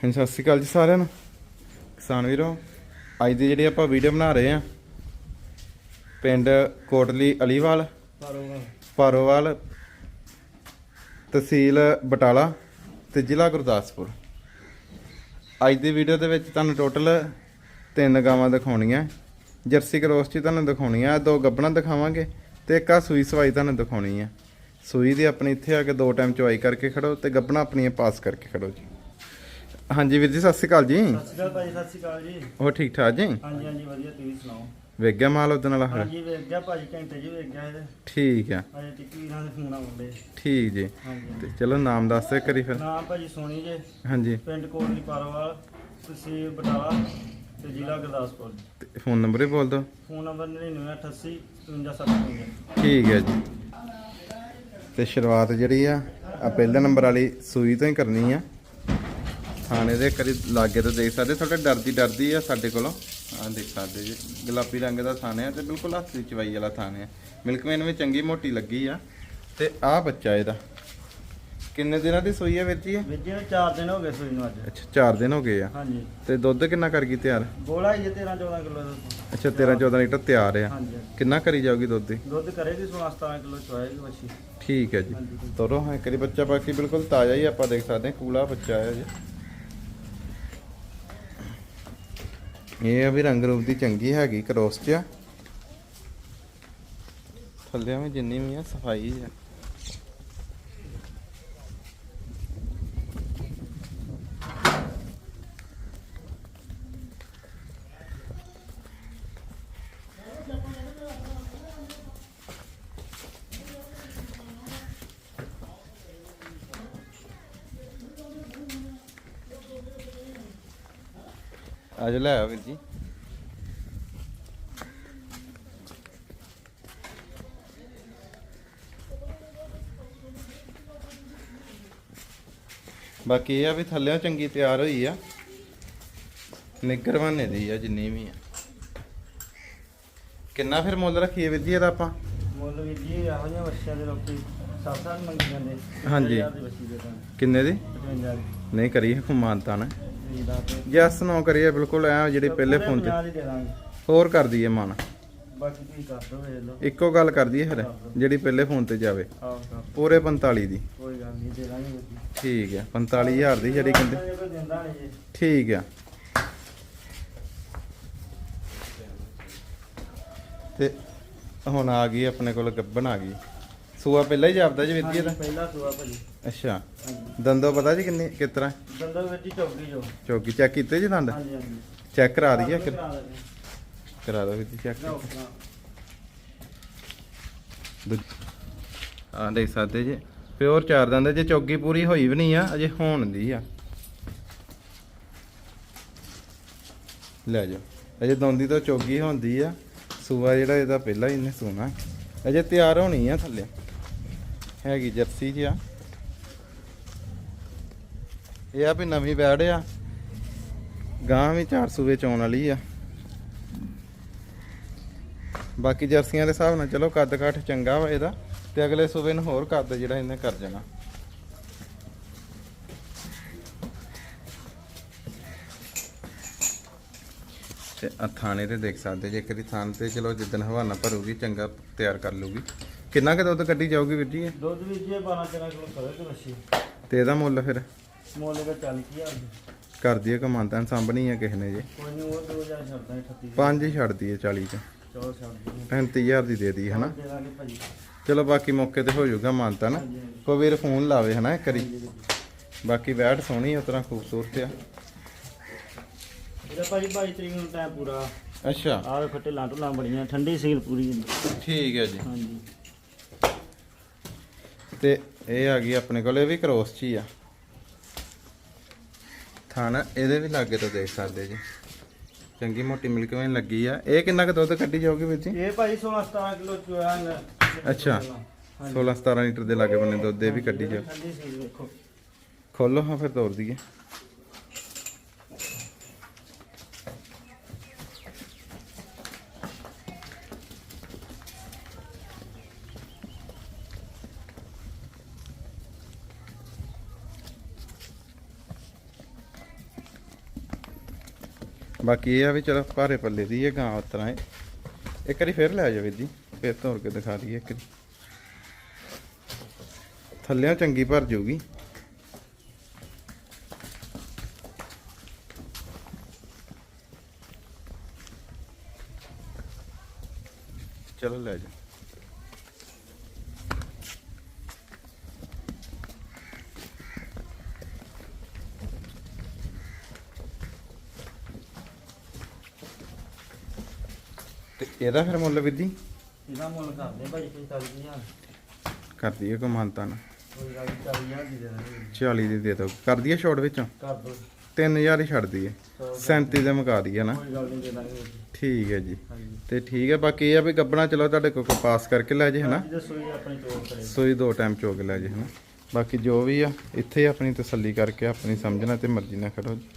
ਹਾਂਜੀ, ਸਤਿ ਸ਼੍ਰੀ ਅਕਾਲ ਜੀ ਸਾਰਿਆਂ ਨੂੰ। ਕਿਸਾਨ ਵੀਰੋ, ਅੱਜ ਦੀ ਜਿਹੜੀ ਆਪਾਂ ਵੀਡੀਓ ਬਣਾ ਰਹੇ ਆ ਪਿੰਡ ਕੋਟਲੀ ਅਲੀਵਾਲ ਪਾਰੋਵਾਲ ਤਹਿਸੀਲ ਬਟਾਲਾ ਤੇ ਜ਼ਿਲ੍ਹਾ ਗੁਰਦਾਸਪੁਰ। ਅੱਜ ਦੀ ਵੀਡੀਓ ਦੇ ਵਿੱਚ ਤੁਹਾਨੂੰ ਟੋਟਲ ਤਿੰਨ ਗਾਵਾਂ ਦਿਖਾਉਣੀਆਂ। ਜਰਸੀ ਕਰੋਸ ਚ ਤੁਹਾਨੂੰ ਦਿਖਾਉਣੀਆਂ, ਦੋ ਗੱਬਣਾ ਦਿਖਾਵਾਂਗੇ ਤੇ ਇੱਕ ਆ ਸੂਈ ਸਵਾਈ ਤੁਹਾਨੂੰ ਦਿਖਾਉਣੀ ਆ। ਸੂਈ ਦੀ ਆਪਣੀ ਇੱਥੇ ਆ ਕੇ ਦੋ ਟਾਈਮ ਚਵਾਈ ਕਰਕੇ ਖੜੋ ਤੇ ਗੱਬਣਾ ਆਪਣੀਆਂ ਪਾਸ ਕਰਕੇ ਖੜੋ ਜੀ। ਹਾਂਜੀ ਵੀਰ ਜੀ ਸਤਿ ਸ਼੍ਰੀ ਅਕਾਲ ਜੀ। ਸਤਿ ਸ਼੍ਰੀ ਅਕਾਲ ਭਾਜੀ ਸਤਿ ਸ਼੍ਰੀ ਅਕਾਲ ਜੀ। ਹੋਰ ਠੀਕ ਠਾਕ ਜੀ? ਹਾਂਜੀ ਹਾਂਜੀ ਵਧੀਆ ਤੁਸੀਂ ਸੁਣਾਓ? ਵੇਖ ਗਿਆ ਮਾਲ ਉਹਦੇ ਨਾਲ ਹਰ ਹਾਂਜੀ ਵੇਖ ਗਿਆ ਭਾਜੀ ਘੰਟੇ ਜੀ ਵੇਖ ਗਿਆ ਇਹਦੇ। ਠੀਕ ਆ। ਅਜੇ ਟਿੱਕੀ ਵੀਰਾਂ ਦੇ ਫੋਨ ਆਉਂਦੇ ਠੀਕ ਜੀ। ਹਾਂਜੀ ਤੇ ਚਲੋ ਨਾਮ ਦੱਸ ਦੇ ਕਰੀ ਫਿਰ। ਨਾਮ ਭਾਜੀ ਸੋਨੀ ਜੇ। ਹਾਂਜੀ। ਪਿੰਡ ਕੋਟਲੀ ਪਾਰੋਵਾਲ ਤਹਿਸੀਲ ਬਟਾਲਾ ਤੇ ਜ਼ਿਲ੍ਹਾ ਗੁਰਦਾਸਪੁਰ। ਤੇ ਫੋਨ ਨੰਬਰ ਹੀ ਬੋਲ ਦਿਓ। ਫੋਨ ਨੰਬਰ 9988 5755 ਠੀਕ ਹੈ ਜੀ। ਤੇ ਸ਼ੁਰੂਆਤ ਜਿਹੜੀ ਆ ਆ ਪਹਿਲੇ ਨੰਬਰ ਵਾਲੀ ਸੂਈ ਤੋਂ ਹੀ ਕਰਨੀ ਆ। ਥਾਣੇ ਦੇ ਕਰੀ ਲਾਗੇ ਤੋਂ ਦੇਖ ਸਕਦੇ ਥੋੜਾ ਡਰਦੀ ਡਰਦੀ ਆ ਸਾਡੇ ਕੋਲੋਂ। ਆ ਦੇਖ ਸਕਦੇ ਜੀ ਗੁਲਾਬੀ ਰੰਗ ਦਾ ਥਾਣੇ ਆ ਤੇ ਬਿਲਕੁਲ ਹੱਥ ਦੀ ਚਵਾਈ ਵਾਲਾ ਥਾਣੇ ਆ। ਮਿਲਕਮੈਨ ਵੀ ਚੰਗੀ ਮੋਟੀ ਲੱਗੀ ਆ। ਤੇ ਆ ਬੱਚਾ ਇਹਦਾ। ਕਿੰਨੇ ਦਿਨਾਂ ਦੀ ਸੂਈ ਆ ਵੀਰ ਜੀ ਇਹ? ਵਿੱਚ ਜੀ 4 ਦਿਨ ਹੋ ਗਏ ਸੂਈ ਨੂੰ ਅੱਜ। ਅੱਛਾ 4 ਦਿਨ ਹੋ ਗਏ ਆ। ਹਾਂਜੀ। ਤੇ ਦੁੱਧ ਕਿੰਨਾ ਕਰ ਗਈ ਤਿਆਰ? ਗੋਲਾ ਹੀ 13 14 ਕਿਲੋ ਦਾ ਅੱਛਾ 13 14 ਲੀਟਰ ਤਿਆਰ ਆ। ਹਾਂਜੀ ਕਿੰਨਾ ਕਰੀ ਜਾਊਗੀ ਦੁੱਧ ਦੀ? ਦੁੱਧ ਕਰੇਗੀ 16 17 ਕਿਲੋ ਚਵਾਏਗੀ ਬੱਚੀ ਠੀਕ ਹੈ ਜੀ। ਹਾਂਜੀ ਤੋਰੋ ਹਾਂ ਕਰੀ ਬੱਚਾ ਬਾਕੀ ਬਿਲਕੁਲ ਤਾਜ਼ਾ ਹੀ ਆਪਾਂ ਦੇਖ ਸਕਦੇ ਹਾਂ ਕੂਲਾ ਬੱਚਾ ਹੈ ਜੀ ਇਹ ਆ ਵੀ ਰੰਗ ਰੂਪ ਦੀ ਚੰਗੀ ਹੈਗੀ ਕਰੋਸ ਚ ਥੱਲੇ ਵੀ ਜਿੰਨੀ ਵੀ ਆ, ਸਫ਼ਾਈ ਆ। ਅੱਜ ਲੈ ਆਓ ਵੀਰ ਜੀ। ਬਾਕੀ ਇਹ ਆ ਵੀ ਥੱਲਿਆਂ ਚੰਗੀ ਤਿਆਰ ਹੋਈ ਆ। ਨਿੱਗਰ ਬਹਾਨੇ ਦੀ ਆ ਜਿੰਨੀ ਵੀ ਆ। ਕਿੰਨਾ ਫਿਰ ਮੁੱਲ ਰੱਖੀਏ ਵੀਰ ਜੀ ਇਹਦਾ ਆਪਾਂ? ਮੁੱਲ ਵੀ ਜੀ ਇਹੋ ਜਿਹੀਆਂ ਬੱਚਿਆਂ ਦੇ ਲੋਕੀ ਸੱਤ ਸੱਤ ਮੰਗੀ ਜਾਂਦੇ ਹਾਂਜੀ। 50,000 ਦੀ ਬੱਚੀ ਦੇ ਤਾਂ। ਕਿੰਨੇ ਦੀ? 55 ਦੀ। ਨਹੀਂ ਕਰੀਏ ਹੁਮਾਨਤਾ ਨਾ ਜੀ ਦਾ ਜੈਸ ਨੋ ਕਰੀਏ ਬਿਲਕੁਲ ਐ ਜਿਹੜੇ ਪਹਿਲੇ ਫੋਨ ਤੇ। ਹੋਰ ਕਰ ਦਈਏ ਮਨ। ਬਾਕੀ ਤੁਸੀਂ ਕਰ ਦੋ ਵੇਖ ਲਓ। ਇੱਕੋ ਗੱਲ ਕਰ ਦਈਏ ਫਿਰ ਜਿਹੜੀ ਪਹਿਲੇ ਫੋਨ ਤੇ ਜਾਵੇ। ਪੂਰੇ 45 ਦੀ। ਕੋਈ ਗੱਲ ਨਹੀਂ ਦੇ ਦਾਂਗੇ ਬੱਚੀ ਠੀਕ ਹੈ 45000 ਦੀ ਜਿਹੜੀ ਕਹਿੰਦੇ। ਠੀਕ ਆ। ਤੇ ਹੁਣ ਆ ਗਈ ਆਪਣੇ ਕੋਲ ਗੱਬਣ ਆ ਗਈ। ਸੂਆ ਪਹਿਲਾਂ ਹੀ ਜਾਪਦਾ ਜੀ ਜੀ ਇਹਦਾ ਪਹਿਲਾ ਸੂਆ ਭਾਜੀ। ਅੱਛਾ। ਦੰਦੋ ਪਤਾ ਜੀ ਕਿੰਨੀ ਕਿਸ ਤਰ੍ਹਾਂ? ਦੰਦਾਂ ਵਿੱਚ ਹੀ ਚੌਕੀ ਜੋ ਚੌਕੀ ਚੈੱਕ ਕੀਤੇ ਜੀ ਦੰਦ? ਹਾਂਜੀ ਹਾਂਜੀ। ਚੈੱਕ ਕਰਾ ਦਈਏ ਕਰਾ ਦੋ ਜੀ ਚੈੱਕ। ਆ ਦੇਖ ਸਕਦੇ ਜੀ। ਪਿਓਰ ਚਾਰ ਦੰਦ ਜੇ ਚੌਗੀ ਪੂਰੀ ਹੋਈ ਵੀ ਨਹੀਂ ਆ ਅਜੇ ਹੋਣ ਦੀ ਆ। ਲੈ ਜਾ ਅਜੇ ਦੌਂਦੀ ਤੋਂ ਚੌਗੀ ਹੁੰਦੀ ਆ। ਸੂਆ ਜਿਹੜਾ ਇਹਦਾ ਪਹਿਲਾਂ ਹੀ ਇਹਨੇ ਸੂਣਾ। ਅਜੇ ਤਿਆਰ ਹੋਣੀ ਆ ਥੱਲੇ। ਹੈਗੀ ਜਰਸੀ ਜੀ ਆ। ਇਹ ਆ ਵੀ ਨਵੀਂ ਬੈੜ ਆ। ਗਾਂ ਵੀ ਚਾਰ ਸੂਵੇ ਆਉਣ ਵਾਲੀ ਆ। ਬਾਕੀ ਜਰਸੀਆਂ ਦੇ ਹਿਸਾਬ ਨਾਲ ਚਲੋ ਕੱਦ ਕਾਠ ਚੰਗਾ ਵਾ ਇਹਦਾ, ਤੇ ਅਗਲੇ ਸੂਬੇ ਨੂੰ ਹੋਰ ਕੱਦ ਜਿਹੜਾ ਇਹਨੇ ਕਰ ਜਾਣਾ। ਤੇ ਥਾਣੇ ਤੇ ਦੇਖ ਸਕਦੇ ਜੇ ਕਦੀ ਥਾਣ ਤੇ ਚਲੋ ਜਿੱਦਣ ਹਵਾਨਾ ਭਰੂਗੀ, ਚੰਗਾ ਤਿਆਰ ਕਰ ਲੂਗੀ। ਕਿੰਨਾ ਕੁ ਦੁੱਧ ਕੱਢੀ ਜਾਊਗੀ ਵੀਰ ਜੀ ਇਹ? ਦੁੱਧ ਵੀ ਜੀ 12 13 ਕਿਲੋ ਕਰੇ ਤੇ ਬੱਚੀ ਤੇ ਇਹਦਾ ਮੁੱਲ ਫਿਰ? ਮੁੱਲ ਦਾ 40000 ਦੀ ਕਰ ਦਈਏ ਕਮਾਂਤਾਂ ਸਾਂਭਣੀ ਆ ਕਿਸੇ ਨੇ ਜੇ। ਕੋਈ ਨਹੀਂ ਉਹ 2000 ਛੱਡਦਾ 38 ਪੰਜ ਹੀ ਛੱਡ ਦਈਏ 40 ਚ। ਚਲੋ ਛੱਡ ਦਿਓ 35000 ਦੀ ਦੇ ਹਨਾ? ਦੇ ਦਾਂਗੇ ਭਾਜੀ। ਚਲੋ ਬਾਕੀ ਮੌਕੇ ਤੇ ਹੋ ਜਾਊਗਾ ਮਾਨਤਾ ਨਾ ਕੋਈ ਵੀਰ ਫੋਨ ਲਾਵੇ ਹਨਾ ਇੱਕ ਵਾਰੀ। ਬਾਕੀ ਵੈਟ ਸੋਹਣੀ ਆ ਉਤਰਾ ਖੂਬਸੂਰਤ ਆ। ਇਹਦਾ ਭਾਜੀ 22 ਤਰੀਕ ਨੂੰ ਟਾਈਮ ਪੂਰਾ। ਅੱਛਾ। ਆਹ ਵੇਖੋ ਢਿੱਲਾਂ ਢੁੱਲਾਂ ਬੜੀਆਂ ਠੰਡੀ ਸੀਲ ਪੂਰੀ। ਠੀਕ ਹੈ ਜੀ। ਹਾਂਜੀ। ਤੇ ਇਹ ਆ ਗਈ ਆਪਣੇ ਕੋਲ ਇਹ ਵੀ ਕ੍ਰੋਸ ਚ ਹੀ ਆ। ਥਾਣਾ ਇਹਦੇ ਵੀ ਲਾਗੇ ਤੋਂ ਦੇਖ ਸਕਦੇ ਜੀ। ਚੰਗੀ ਮੋਟੀ ਮਿਲਕ ਵੇਨ ਲੱਗੀ ਆ। ਇਹ ਕਿੰਨਾ ਕੁ ਦੁੱਧ ਕੱਢੀ ਜਾਊਗੀ ਵੀਰ ਜੀ? ਇਹ ਭਾਜੀ 16 17 ਕਿਲੋ ਚੋਇਆ ਅੱਛਾ। 16 17 ਲੀਟਰ ਦੇ ਲਾਗੇ ਬੰਨੇ ਦੁੱਧ ਇਹ ਵੀ ਕੱਢੀ ਵੇਖੋ। ਖੋਲੋ ਹਾਂ ਫਿਰ ਤੋੜ ਦਈਏ। ਬਾਕੀ ਇਹ ਆ ਵੀ ਚਲੋ ਭਾਰੇ ਪੱਲੇ ਦੀ ਇਹ ਗਾਂ ਉਤਰਾ ਹੈ। ਇੱਕ ਵਾਰੀ ਫੇਰ ਲੈ ਜਾਵੇ ਜੀ, ਫੇਰ ਤੋੜ ਕੇ ਦਿਖਾ ਲਈਏ ਇੱਕ ਵਾਰੀ। ਥੱਲਿਆਂ ਚੰਗੀ ਭਰ ਜਾਊਗੀ। ਚਲੋ ਲੈ ਜਾ ਤੇ ਇਹਦਾ ਫਿਰ ਮੁੱਲ ਜੀ ਇਹਦਾ ਮੁੱਲ ਕਰਦੇ ਭਾਜੀ 45000 ਕਰ ਦਈਏ ਕੋ ਮਾਨਤਾ ਨਾ। ਕੋਈ ਗੱਲ ਨਹੀਂ 40000 ਦੀ ਦੇ ਦਾਂਗੇ 40 ਦੀ ਦੇ ਦਿਓ। ਕਰ ਦਈਏ ਛੋਟ ਵਿੱਚੋਂ? ਕਰ ਦੋ। 3000 ਹੀ ਛੱਡ ਦਈਏ। 37 ਦੇ ਮੁਕਾ ਦਈਏ ਨਾ ਕੋਈ ਗੱਲ ਨਹੀਂ ਦੇ ਦਾਂਗੇ। ਠੀਕ ਹੈ ਜੀ। ਤੇ ਠੀਕ ਹੈ ਬਾਕੀ ਇਹ ਆ ਵੀ ਗੱਬਣਾ ਚਲੋ ਤੁਹਾਡੇ ਕੋਲ ਪਾਸ ਕਰਕੇ ਲੈ ਜੇ ਹਨਾ? ਸੋਈ ਦੋ ਟਾਈਮ ਚੋਕ ਲੈ ਜੇ ਹਨਾ? ਬਾਕੀ ਜੋ ਵੀ ਆ ਇੱਥੇ ਆਪਣੀ ਤਸੱਲੀ ਕਰਕੇ ਆਪਣੀ ਸਮਝਣਾ ਤੇ ਮਰਜ਼ੀ ਨਾਲ ਕਰੋ ਜੀ।